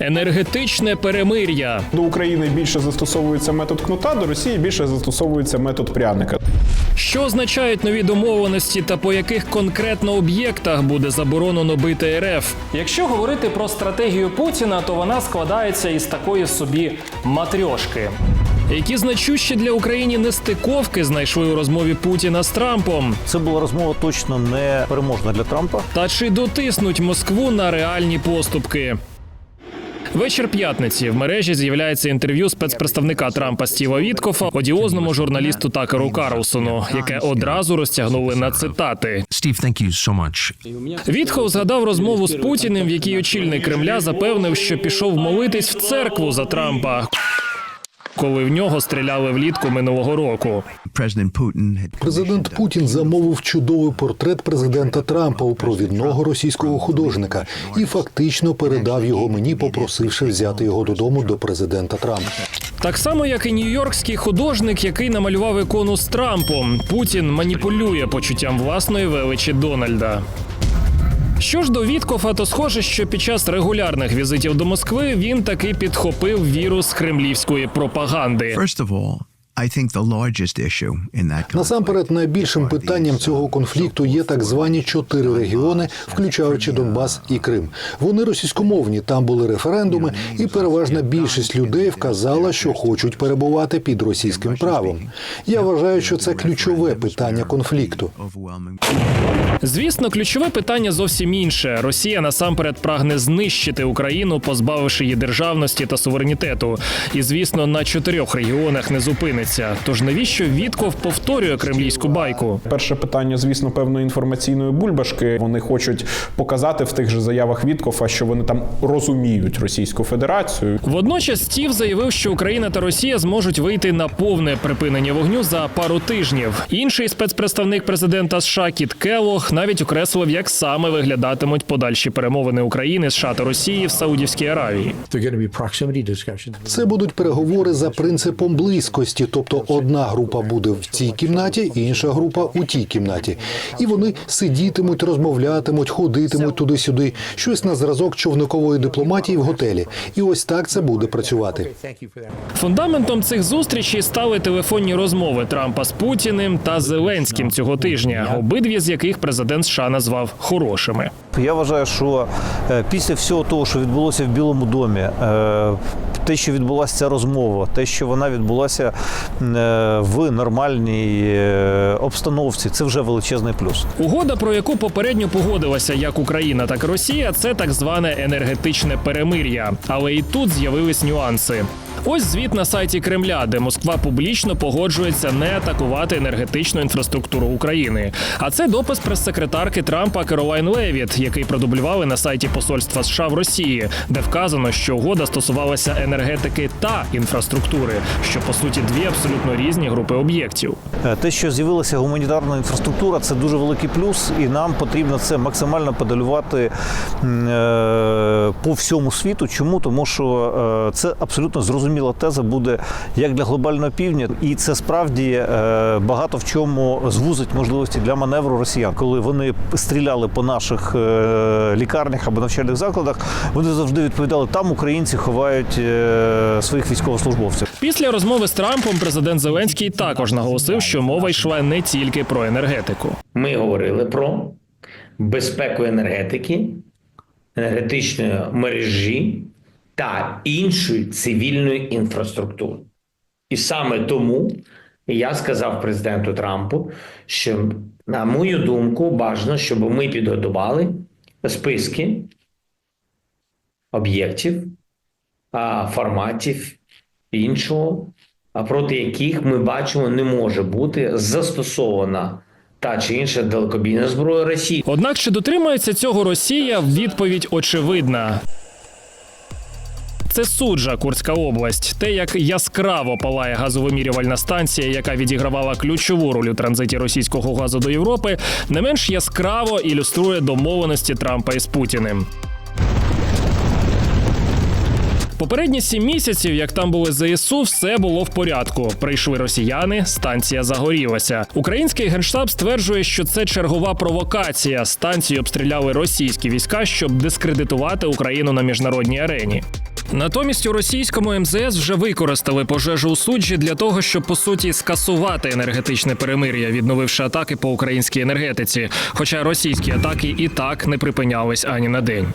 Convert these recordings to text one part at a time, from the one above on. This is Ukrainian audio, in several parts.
Енергетичне перемир'я. До України більше застосовується метод кнута, до Росії більше застосовується метод пряника. Що означають нові домовленості та по яких конкретно об'єктах буде заборонено бити РФ? Якщо говорити про стратегію Путіна, то вона складається із такої собі матрьошки. Які значущі для України нестиковки знайшли у розмові Путіна з Трампом? Це була розмова точно не переможна для Трампа. Та чи дотиснуть Москву на реальні поступки? Вечір п'ятниці в мережі з'являється інтерв'ю спецпредставника Трампа Стіва Віткофа одіозному журналісту Такеру Карлсону, яке одразу розтягнули на цитати. Стів much. Вітхов згадав розмову з Путіним, в якій очільник Кремля запевнив, що пішов молитись в церкву за Трампа, коли в нього стріляли влітку минулого року. Президент Путін замовив чудовий портрет президента Трампа у провідного російського художника і фактично передав його мені, попросивши взяти його додому до президента Трампа. Так само, як і нью-йоркський художник, який намалював ікону з Трампом, Путін маніпулює почуттям власної величі Дональда. Що ж до Віткофа, то схоже, що під час регулярних візитів до Москви він таки підхопив вірус кремлівської пропаганди. First of all, I think the largest issue in that conflict Насамперед, найбільшим питанням цього конфлікту є так звані чотири регіони, включаючи Донбас і Крим. Вони російськомовні. Там були референдуми, і переважна більшість людей вказала, що хочуть перебувати під російським правом. Я вважаю, що це ключове питання конфлікту. Звісно, ключове питання зовсім інше. Росія насамперед прагне знищити Україну, позбавивши її державності та суверенітету. І звісно, на чотирьох регіонах не зупиниться. Тож навіщо Вітков повторює кремлівську байку? Перше питання, звісно, певної інформаційної бульбашки. Вони хочуть показати в тих же заявах Віткофа, що вони там розуміють Російську Федерацію. Водночас Стів заявив, що Україна та Росія зможуть вийти на повне припинення вогню за пару тижнів. Інший спецпредставник президента США Кіт Келлог навіть окреслив, як саме виглядатимуть подальші перемовини України, США та Росії в Саудівській Аравії. Це будуть переговори за принципом близькості, тобто одна група буде в цій кімнаті, інша група у тій кімнаті. І вони сидітимуть, розмовлятимуть, ходитимуть туди-сюди, щось на зразок човникової дипломатії в готелі. І ось так це буде працювати. Фундаментом цих зустрічей стали телефонні розмови Трампа з Путіним та Зеленським цього тижня, обидві з яких президент США назвав хорошими. Я вважаю, що е, після всього того, що відбулося в Білому домі, е, те, що відбулася ця розмова, те, що вона відбулася е, в нормальній е, обстановці, це вже величезний плюс. Угода, про яку попередньо погодилася як Україна, так і Росія, це так зване енергетичне перемир'я. Але і тут з'явились нюанси. Ось звіт на сайті Кремля, де Москва публічно погоджується не атакувати енергетичну інфраструктуру України. А це допис прес-секретарки Трампа Керолайн Левіт, який продублювали на сайті посольства США в Росії, де вказано, що угода стосувалася енергетики та інфраструктури, що по суті дві абсолютно різні групи об'єктів. Е, Те, що з'явилася гуманітарна інфраструктура, це дуже великий плюс, і нам потрібно це максимально подалювати е, по всьому світу. Чому? Тому що е, це абсолютно зрозуміла теза буде як для глобального півдня, і це справді е, багато в чому звузить можливості для маневру росіян. Коли вони стріляли по наших е, лікарнях або навчальних закладах, вони завжди відповідали, там українці ховають е, своїх військовослужбовців. Після розмови з Трампом президент Зеленський також наголосив, що мова йшла не тільки про енергетику. Ми говорили про безпеку енергетики, енергетичної мережі та іншої цивільної інфраструктури. І саме тому я сказав президенту Трампу, що, на мою думку, бажано, щоб ми підготували списки об'єктів, форматів іншого, проти яких ми бачимо, не може бути застосована та чи інша далекобійна зброя Росії. Однак чи дотримається цього Росія? Відповідь очевидна. Це суджа Курська область. Те, як яскраво палає газовимірювальна станція, яка відігравала ключову роль у транзиті російського газу до Європи, не менш яскраво ілюструє домовленості Трампа із Путіним. Попередні сім місяців, як там були ЗСУ, все було в порядку. Прийшли росіяни, станція загорілася. Український генштаб стверджує, що це чергова провокація. Станцію обстріляли російські війська, щоб дискредитувати Україну на міжнародній арені. Натомість у російському МЗС вже використали пожежу у суджі для того, щоб по суті скасувати енергетичне перемир'я, відновивши атаки по українській енергетиці. Хоча російські атаки і так не припинялись ані на день.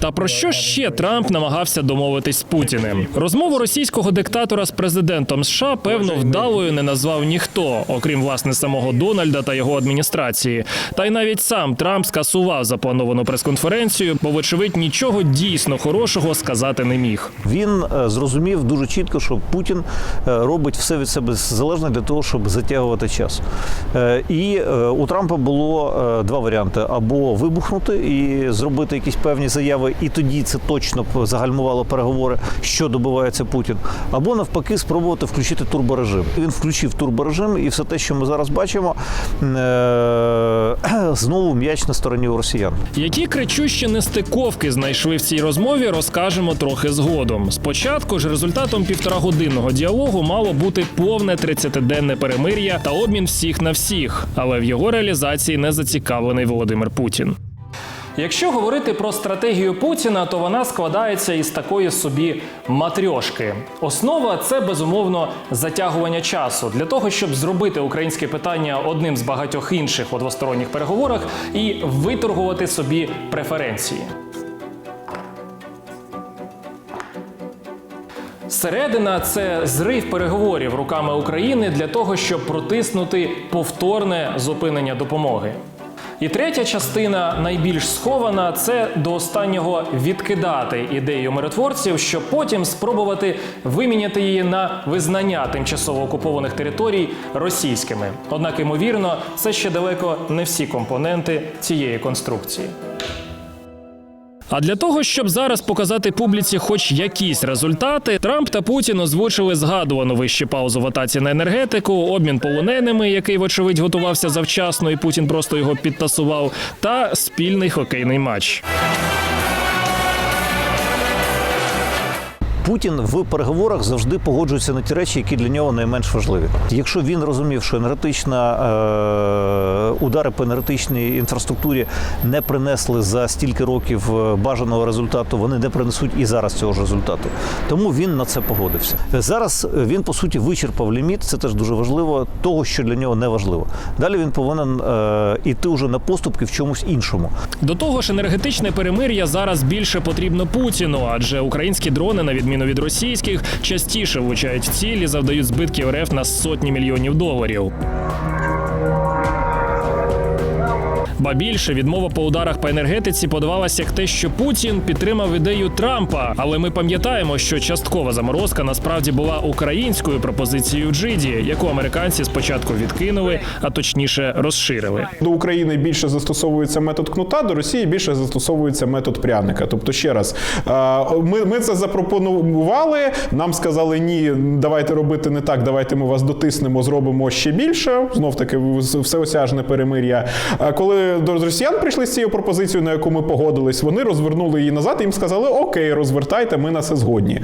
Та про що ще Трамп намагався домовитись з Путіним? Розмову російського диктатора з президентом США певно вдалою не назвав ніхто, окрім власне самого Дональда та його адміністрації. Та й навіть сам Трамп скасував заплановану прес-конференцію, бо, вочевидь, нічого дійсно хорошого сказати не міг. Він е, зрозумів дуже чітко, що Путін е, робить все від себе залежне для того, щоб затягувати час. Е, І у Трампа було два варіанти: або вибухнути і зробити якісь певні заяви, і тоді це точно загальмувало переговори, що добивається Путін, або навпаки, спробувати включити турборежим. Він включив турборежим, і все те, що ми зараз бачимо, е, знову м'яч на стороні у росіян. Які кричущі нестиковки знайшли в цій розмові, розкажемо трохи згодом. Спочатку ж результатом півторагодинного діалогу мало бути повне 30-денне перемир'я та обмін всіх на всіх, але в його реалізації не зацікавлений Володимир Путін. Якщо говорити про стратегію Путіна, то вона складається із такої собі матрьошки. Основа це безумовно затягування часу для того, щоб зробити українське питання одним з багатьох інших у двосторонніх переговорах і виторгувати собі преференції. Середина це зрив переговорів руками України для того, щоб протиснути повторне зупинення допомоги. І третя частина, найбільш схована, це до останнього відкидати ідею миротворців, щоб потім спробувати виміняти її на визнання тимчасово окупованих територій російськими. Однак, ймовірно, це ще далеко не всі компоненти цієї конструкції. А для того, щоб зараз показати публіці хоч якісь результати, Трамп та Путін озвучили згадувану вище паузу в атаці на енергетику, обмін полоненими, який, вочевидь, готувався завчасно, і Путін просто його підтасував, та спільний хокейний матч. Путін в переговорах завжди погоджується на ті речі, які для нього найменш важливі. Якщо він розумів, що енергетична е, удари по енергетичній інфраструктурі не принесли за стільки років е, бажаного результату, вони не принесуть і зараз цього ж результату. Тому він на це погодився. Зараз він по суті вичерпав ліміт. Це теж дуже важливо, того, що для нього не важливо. Далі він повинен е, іти вже на поступки в чомусь іншому. До того ж, енергетичне перемир'я зараз більше потрібно Путіну, адже українські дрони, на відміну від російських, частіше влучають в цілі, завдають збитків РФ на сотні мільйонів доларів. Ба більше відмова по ударах по енергетиці подавалася як те, що Путін підтримав ідею Трампа. Але ми пам'ятаємо, що часткова заморозка насправді була українською пропозицією Джиді, яку американці спочатку відкинули, а точніше розширили. До України більше застосовується метод кнута, до Росії більше застосовується метод пряника. Тобто, ще раз, ми, ми це запропонували. Нам сказали ні, давайте робити не так. Давайте ми вас дотиснемо, зробимо ще більше. Знов таки всеосяжне перемир'я. А до росіян прийшли з цією пропозицією, на яку ми погодились, вони розвернули її назад. і Їм сказали: Окей, розвертайте, ми на це згодні.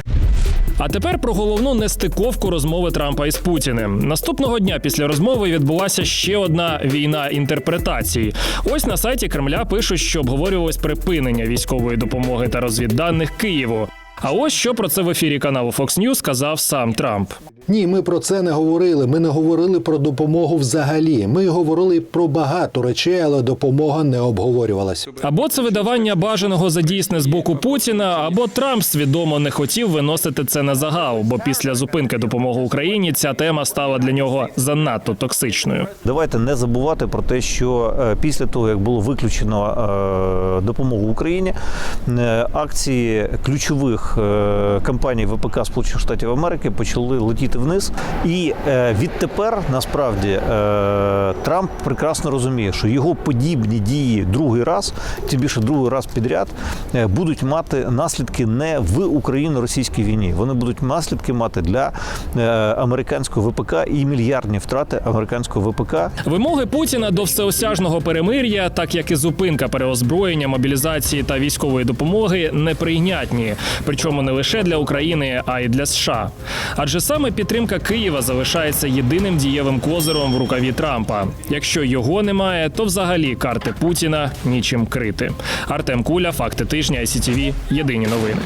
А тепер про головну нестиковку розмови Трампа із Путіним. Наступного дня після розмови відбулася ще одна війна інтерпретацій. Ось на сайті Кремля пишуть, що обговорювалось припинення військової допомоги та розвідданих Києву. А ось що про це в ефірі каналу Fox News сказав сам Трамп. Ні, ми про це не говорили. Ми не говорили про допомогу взагалі. Ми говорили про багато речей, але допомога не обговорювалася. Або це видавання бажаного за дійсне з боку Путіна, або Трамп свідомо не хотів виносити це на загал, бо після зупинки допомоги Україні ця тема стала для нього занадто токсичною. Давайте не забувати про те, що е, після того, як було виключено е, допомогу Україні, е, акції ключових е, компаній ВПК Сполучених Штатів Америки почали летіти вниз. І е, відтепер насправді е, Трамп прекрасно розуміє, що його подібні дії другий раз, тим більше другий раз підряд, будуть мати наслідки не в Україно-російській війні. Вони будуть наслідки мати для американського ВПК і мільярдні втрати американського ВПК. Вимоги Путіна до всеосяжного перемир'я, так як і зупинка переозброєння, мобілізації та військової допомоги, неприйнятні. Причому не лише для України, а й для США. Адже саме підтримка Києва залишається єдиним дієвим козиром в рукаві Трампа. Якщо його немає, то взагалі карти Путіна нічим крити. Артем Куля, факти тижня, ICTV, Єдині новини.